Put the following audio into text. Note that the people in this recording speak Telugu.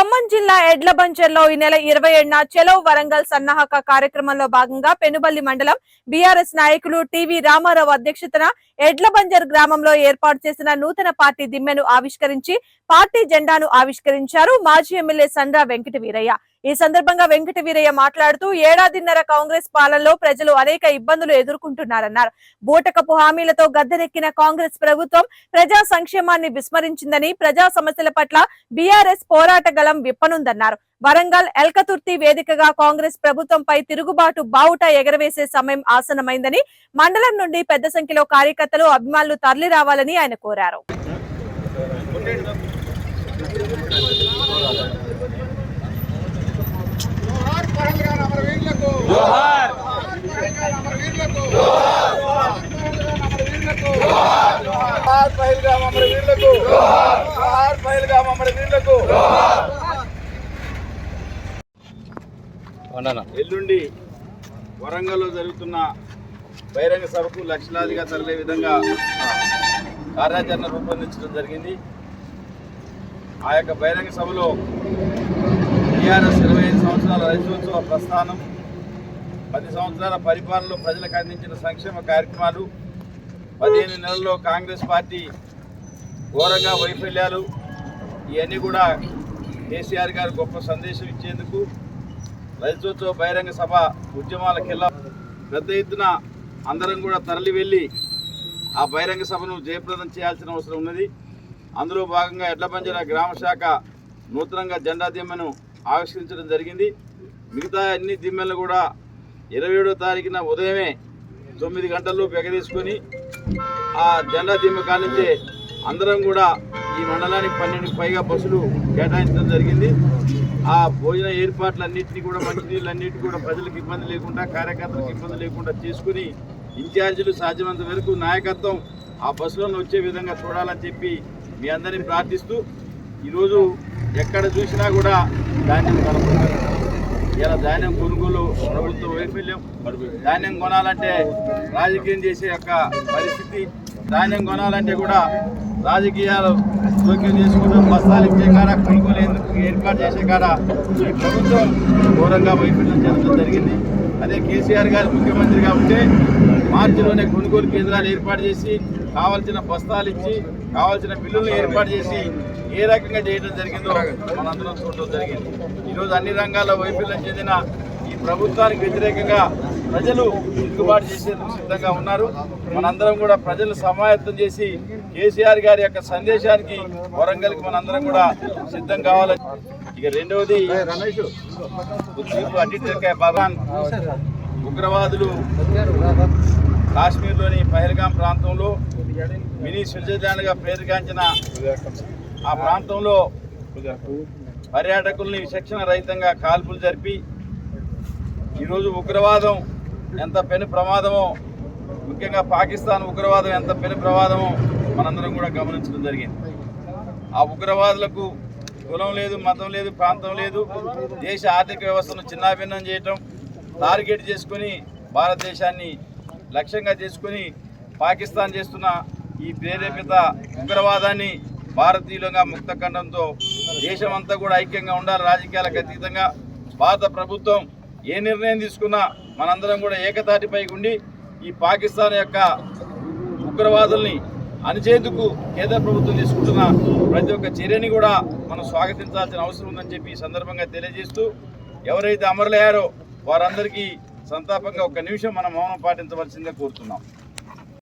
ఖమ్మం జిల్లా ఎడ్లబంచర్లో ఈ నెల ఇరవై ఏడున చెలో వరంగల్ సన్నాహక కార్యక్రమంలో భాగంగా పెనుబల్లి మండలం బీఆర్ఎస్ నాయకులు టీవీ రామారావు అధ్యక్షతన ఎడ్లబంజర్ గ్రామంలో ఏర్పాటు చేసిన నూతన పార్టీ దిమ్మెను ఆవిష్కరించి పార్టీ జెండాను ఆవిష్కరించారు మాజీ ఎమ్మెల్యే సండ్రా వెంకట వీరయ్య ఈ సందర్భంగా వెంకట వీరయ్య మాట్లాడుతూ ఏడాదిన్నర కాంగ్రెస్ పాలనలో ప్రజలు అనేక ఇబ్బందులు ఎదుర్కొంటున్నారన్నారు. బూటకపు హామీలతో గద్దెనెక్కిన కాంగ్రెస్ ప్రభుత్వం ప్రజా సంక్షేమాన్ని విస్మరించిందని ప్రజా సమస్యల పట్ల బీఆర్ఎస్ పోరాట గలం విప్పనుందన్నారు. వరంగల్ ఎల్కతుర్తి వేదికగా కాంగ్రెస్ ప్రభుత్వంపై తిరుగుబాటు బావుట ఎగరవేసే సమయం ఆసనమైందని మండలం నుండి పెద్ద సంఖ్యలో కార్యకర్తలు అభిమానులు తరలి రావాలని ఆయన కోరారు జోహార్ పహల్గాన్ అమరవీరులకు జోహార్ పహల్గాన్ అమరవీరులకు జోహార్ జోహార్ పహల్గాన్ అమరవీరులకు ఎల్లుండి వరంగల్లో జరుగుతున్న బహిరంగ సభకు లక్షలాదిగా తరలే విధంగా కార్యాచరణ రూపొందించడం జరిగింది. ఆ యొక్క బహిరంగ సభలో టీఆర్ఎస్ ఇరవై ఐదు సంవత్సరాల రైతోత్సవ ప్రస్థానం పది సంవత్సరాల పరిపాలనలో ప్రజలకు అందించిన సంక్షేమ కార్యక్రమాలు పదిహేను నెలల్లో కాంగ్రెస్ పార్టీ ఘోరంగా వైఫల్యాలు ఇవన్నీ కూడా కేసీఆర్ గారు గొప్ప సందేశం ఇచ్చేందుకు రైతోత్సవ బహిరంగ సభ ఉద్యమాలకెల్లా పెద్ద ఎత్తున అందరం కూడా తరలి వెళ్ళి ఆ బహిరంగ సభను జయప్రదం చేయాల్సిన అవసరం ఉన్నది. అందులో భాగంగా ఎడ్లబంజర గ్రామ శాఖ నూతనంగా జెండా దిమ్మను ఆవిష్కరించడం జరిగింది. మిగతా అన్ని దిమ్మెలను కూడా ఇరవై ఏడో తారీఖున ఉదయమే తొమ్మిది గంటల్లో బెగదీసుకొని ఆ జెండా దిమ్మ కానించే అందరం కూడా ఈ మండలానికి పన్నెండుకి పైగా బస్సులు కేటాయించడం జరిగింది. ఆ భోజన ఏర్పాట్లన్నింటినీ కూడా మంచినీళ్ళన్నింటినీ కూడా ప్రజలకు ఇబ్బంది లేకుండా కార్యకర్తలకు ఇబ్బంది లేకుండా చేసుకుని ఇన్ఛార్జీలు సాధ్యమైనంత వరకు నాయకత్వం ఆ బస్సులను వచ్చే విధంగా చూడాలని చెప్పి మీ అందరిని ప్రార్థిస్తూ ఈరోజు ఎక్కడ చూసినా కూడా ధాన్యం కనపడుతుంది ఇలా ధాన్యం కొనుగోలు ప్రభుత్వ వైఫల్యం. ధాన్యం కొనాలంటే రాజకీయం చేసే యొక్క పరిస్థితి. ధాన్యం కొనాలంటే కూడా రాజకీయాలు జోక్యం చేసుకుంటూ బస్తాలు ఇచ్చే కాడ కొనుగోలు ఎందుకు ఏర్పాటు చేసే కాడ ఈ ప్రభుత్వం ఘోరంగా వైఫల్యం చెందడం జరిగింది. అదే కేసీఆర్ గారు ముఖ్యమంత్రిగా ఉంటే మార్చిలోనే కొనుగోలు కేంద్రాలు ఏర్పాటు చేసి కావాల్సిన బస్తాలు ఇచ్చి కావాల్సిన బిల్లులను ఏర్పాటు చేసి ఏ రకంగా చేయడం జరిగిందో మనందరం చూడడం జరిగింది. ఈరోజు అన్ని రంగాల్లో వైఫల్యం చెందిన ఈ ప్రభుత్వానికి వ్యతిరేకంగా ప్రజలు తిరుగుబాటు చేసేందుకు సిద్ధంగా ఉన్నారు. మనందరం కూడా ప్రజలు సమాయత్తం చేసి కేసీఆర్ గారి యొక్క సందేశానికి వరంగల్కి మనందరం కూడా సిద్ధం కావాలని ఇక రెండవది రమేష్ అడ్డిటెక్కాయ భగవాన్ ఉగ్రవాదులు కాశ్మీర్లోని పహల్గాం ప్రాంతంలో మినీ స్విట్జర్లాండ్గా పేరుగాంచిన ఆ ప్రాంతంలో పర్యాటకుల్ని విచక్షణ రహితంగా కాల్పులు జరిపి ఈరోజు ఉగ్రవాదం ఎంత పెను ప్రమాదమో ముఖ్యంగా పాకిస్తాన్ ఉగ్రవాదం ఎంత పెను ప్రమాదమో మనందరం కూడా గమనించడం జరిగింది. ఆ ఉగ్రవాదులకు కులం లేదు మతం లేదు ప్రాంతం లేదు దేశ ఆర్థిక వ్యవస్థను చిన్నాభిన్నం చేయటం టార్గెట్ చేసుకొని భారతదేశాన్ని లక్ష్యంగా చేసుకొని పాకిస్తాన్ చేస్తున్న ఈ ప్రేరేపిత ఉగ్రవాదాన్ని భారతీయులుగా ముక్తఖండంతో దేశమంతా కూడా ఐక్యంగా ఉండాలి రాజకీయాలకు అతీతంగా. భారత ప్రభుత్వం ఏ నిర్ణయం తీసుకున్నా మనందరం కూడా ఏకతాటిపై ఉండి ఈ పాకిస్తాన్ యొక్క ఉగ్రవాదుల్ని అణిచేందుకు కేంద్ర ప్రభుత్వం తీసుకుంటున్న ప్రతి ఒక్క చర్యని కూడా మనం స్వాగతించాల్సిన అవసరం ఉందని చెప్పి ఈ సందర్భంగా తెలియజేస్తూ ఎవరైతే అమరులయ్యారో వారందరికీ సంతాపంగా ఒక నిమిషం మనం మౌనం పాటించవలసిందిగా కోరుతున్నాం.